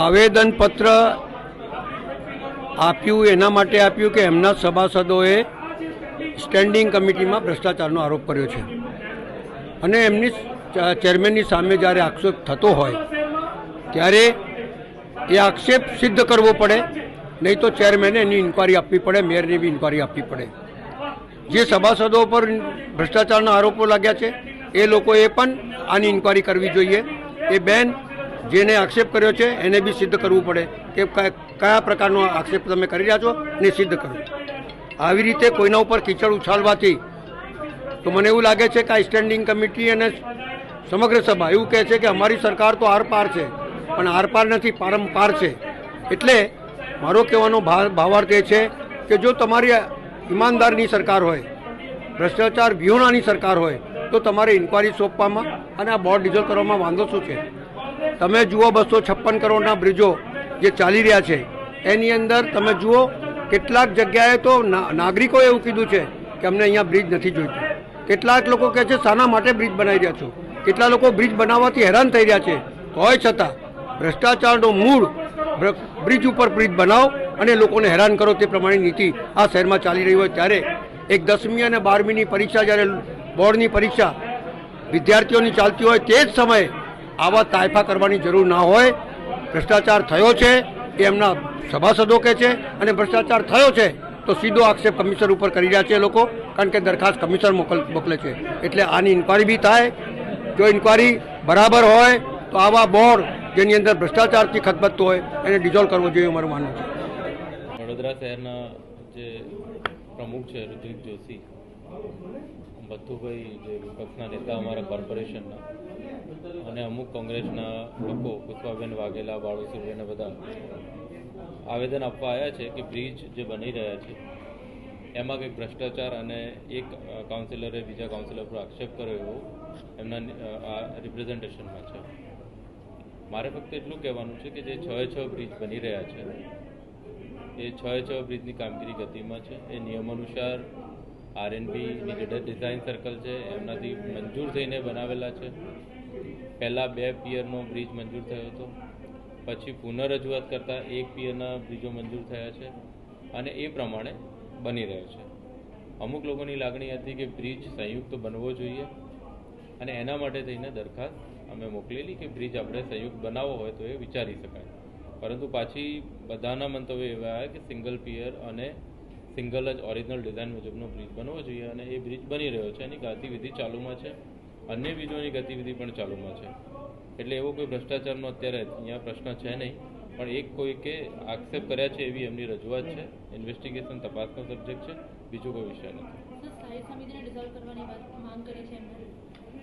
આવેદનપત્ર આપ્યું, એના માટે આપ્યું કે એમના સભાસદોએ સ્ટેન્ડિંગ કમિટીમાં ભ્રષ્ટાચારનો આરોપ કર્યો છે. અને એમની ચેરમેનની સામે જ્યારે આક્ષેપ થતો હોય, ત્યારે એ આક્ષેપ સિદ્ધ કરવો પડે, નહીં તો ચેરમેને એની ઇન્કવાયરી આપવી પડે, મેયરને બી ઇન્કવાયરી આપવી પડે. જે સભાસદો પર ભ્રષ્ટાચારના આરોપો લાગ્યા છે, એ લોકોએ પણ આની ઇન્કવાયરી કરવી જોઈએ. એ બેન જેને આક્ષેપ કર્યો છે, એને બી સિદ્ધ કરવું પડે કે કયા- પ્રકારનો આક્ષેપ તમે કરી રહ્યા છો એને સિદ્ધ કરો આવી રીતે કોઈના ઉપર કીચડ ઉછાળવાથી તો મને એવું લાગે છે કે આ સ્ટેન્ડિંગ કમિટી અને સમગ્ર સભા એવું કહે છે કે અમારી સરકાર તો આરપાર છે, પણ આરપાર નથી પારંપાર છે. એટલે મારો કહેવાનો ભાવાર્થ એ છે કે જો તમારી ઈમાનદારની સરકાર હોય, ભ્રષ્ટાચાર વિહોણાની સરકાર હોય, તો તમારે ઇન્કવાયરી સોંપવામાં અને આ બોર્ડ ડિઝોલ્વ કરવામાં વાંધો શું છે? તમે જુઓ બસો છપ્પન કરોડના બ્રિજો જે ચાલી રહ્યા છે, એની અંદર તમે જુઓ કેટલાક જગ્યાએ તો નાગરિકોએ એવું કીધું છે કે અમને અહીંયા બ્રિજ નથી જોઈતું. કેટલાક લોકો કહે છે, શાના માટે બ્રિજ બનાવી રહ્યા છો? કેટલા લોકો બ્રિજ બનાવવાથી હેરાન થઈ રહ્યા છે? હોય છતાં, ભ્રષ્ટાચારનો મૂળ બ્રિજ ઉપર બ્રિજ બનાવો અને લોકોને હેરાન કરો તે પ્રમાણે નીતિ આ શહેરમાં ચાલી રહી હોય ત્યારે એક દસમી અને બારમીની પરીક્ષા જ્યારે બોર્ડની પરીક્ષા વિદ્યાર્થીઓની ચાલતી હોય તે જ સમયે આવા તાયફા કરવાની જરૂર ના હોય. ભ્રષ્ટાચાર થયો છે, એ એમના સભાસદો કહે છે, અને ભ્રષ્ટાચાર થયો છે, તો સીધો આક્ષેપ કમિશનર ઉપર કરી રહ્યા છે લોકો, કારણ કે દરખાસ્ત કમિશનર મોકલ, મોકલે છે. એટલે આની ઇન્કવાયરી બી થાય. જો ઇન્કવાયરી બરાબર હોય, તો આવા બોર્ડ જેની અંદર ભ્રષ્ટાચારથી ખતબત્તો હોય, એને ડિઝોલ્વ કરવો જોઈએ મારું માનવું છે. વડોદરા શહેરના જે પ્રમુખ છે ઋત્વિક જોશી બથુભાઈ જે વિપક્ષના નેતા અમારા કોર્પોરેશનના અને અમુક કોંગ્રેસના લોકો, પુષ્પાબેન વાઘેલા બાળુસુરભાઈ અને બધા આવેદન આપવા આવ્યા છે કે બ્રિજ જે બની રહ્યા છે, એમાં કંઈક ભ્રષ્ટાચાર અને એક કાઉન્સિલરે બીજા કાઉન્સિલર પર આક્ષેપ કર્યો એવો, એમના આ રિપ્રેઝન્ટેશનમાં છે. મારે ફક્ત એટલું કહેવાનું છે કે જે છ છ બ્રિજ બની રહ્યા છે, એ છ છ બ્રિજની કામગીરી ગતિમાં છે, એ નિયમ અનુસાર આરએનબીની જે ડિઝાઇન સર્કલ છે, એમનાથી મંજૂર થઈને બનાવેલા છે. પહેલાં બે પિયરનો બ્રિજ મંજૂર થયો હતો. પછી પુનઃરજૂઆત કરતાં એક પિયરના બ્રિજો મંજૂર થયા છે અને એ પ્રમાણે બની રહ્યો છે. અમુક લોકોની લાગણી હતી કે બ્રિજ સંયુક્ત બનવો જોઈએ અને એના માટે થઈને દરખાસ્ત અમે મોકલેલી કે બ્રિજ આપણે સંયુક્ત બનાવવો હોય તો એ વિચારી શકાય. પરંતુ પાછી બધાના મંતવ્ય એવા કે સિંગલ પિયર અને સિંગલ જ ઓરિજિનલ ડિઝાઇન મુજબનો બ્રિજ બનવો જોઈએ અને એ બ્રિજ બની રહ્યો છે એની ગતિવિધિ ચાલુમાં છે. અન્ય બ્રિજોની ગતિવિધિ પણ ચાલુમાં છે. એટલે એવો કોઈ ભ્રષ્ટાચારનો અત્યારે અહીંયા પ્રશ્ન છે નહીં. પણ એક કોઈ કે આક્ષેપ કર્યા છે એવી એમની રજૂઆત છે. ઇન્વેસ્ટિગેશન તપાસનો સબ્જેક્ટ છે. બીજો કોઈ વિષય નથી.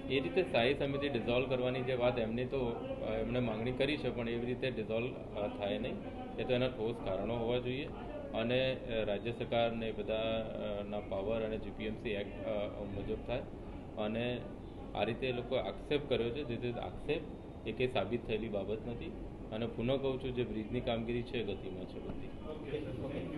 એ રીતે સ્થાયી સમિતિ ડિઝોલ્વ કરવાની જે વાત એમની તો એમણે માંગણી કરી છે પણ એવી રીતે ડિઝોલ્વ થાય નહીં. એ તો એના ઠોસ કારણો હોવા જોઈએ. અને રાજ્ય સરકારને બધાના પાવર અને જીપીએમસી એક્ટ મુજબ થાય. અને આ રીતે એ લોકોએ આક્ષેપ કર્યો છે. જેથી આક્ષેપ એ કંઈ સાબિત થયેલી બાબત નથી. અને પુનઃ કહું છું, જે બ્રિજની કામગીરી છે, ગતિમાં છે બધી.